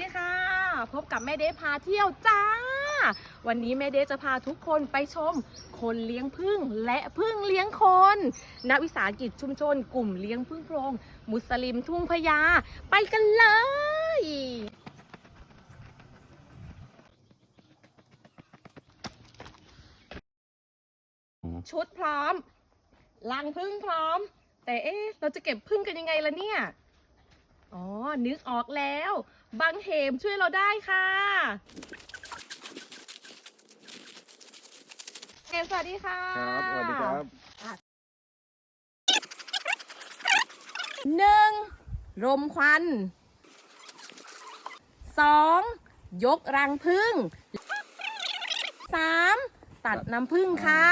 ดีค่ะ พบกับแม่เดพาเที่ยวจ้า วันนี้แม่เดจะพาทุกคนไปชม คนเลี้ยงพึ่งและพึ่งเลี้ยงคนนวิสาหกิจชุมชน กลุ่มเลี้ยงพึ่งโพรง มุสลิมทุ่งพญาไปกันเลยชุดพร้อมลังพึ่งพร้อม แต่เอ๊ะเราจะเก็บพึ่งกันยังไงล่ะเนี่ย อ๋อ นึกออกแล้วบางเหมช่วยเราได้ค่ะเหมสวัสดีค่ะ ครับสวัสดีครับหนึ่งรมควันสองยกรังพึ่งสามตัดน้ำพึ่งค่ะ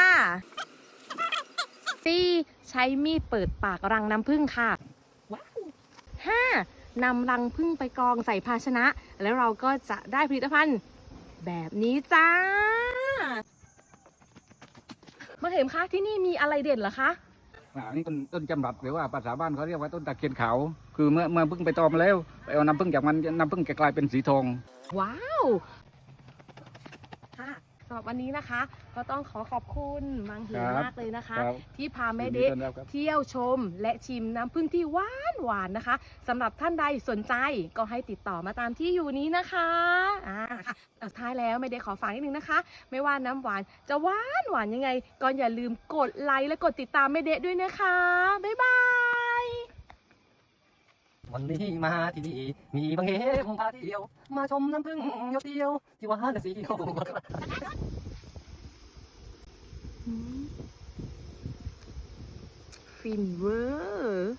สี่ใช้มีดเปิดปากรังน้ำพึ่งค่ะว้าวห้า นำรังพึ่งไปกรองใส่ภาชนะ แล้วเราก็จะได้ผลิตภัณฑ์แบบนี้จ้ามาเห็นคะที่นี่มีอะไรเด่นเหรอคะอ่าอันนี้ต้นต้นจำรัดหรือว่าภาษาบ้านเขาเรียกว่าต้นตะเคียนขาว คือเมื่อเมื่อพึ่งไปตอมแล้วไปเอาน้ำพึ่งจากมันน้ำพึ่งจะกลายเป็นสีทอง ว้าวค่ะ สำหรับวันนี้นะคะ ก็ต้องขอขอบคุณมังหีครับมากเลยนะคะ ครับที่พาแม่ยินเด็กต้อนรับครับ เที่ยวชม และชิมน้ำผึ้งที่หวานหวานนะคะสำหรับท่านใดสนใจก็ให้ติดต่อมาตามที่อยู่นี้นะคะอ่าค่ะสุดท้ายแล้วแม่เด็กขอฝากนิดนึงนะคะ ไม่ว่าน้ำหวานจะหวานหวานยังไง ก็อย่าลืมกดไลค์และกดติดตามแม่เด็กด้วยนะคะบ๊ายบาย วันนี้มาที่นี่มีบางเหตุพาเที่ยว มาชมน้ำพึ่งหยดเดียวที่ว่าและสีเดียวฟินเวอร์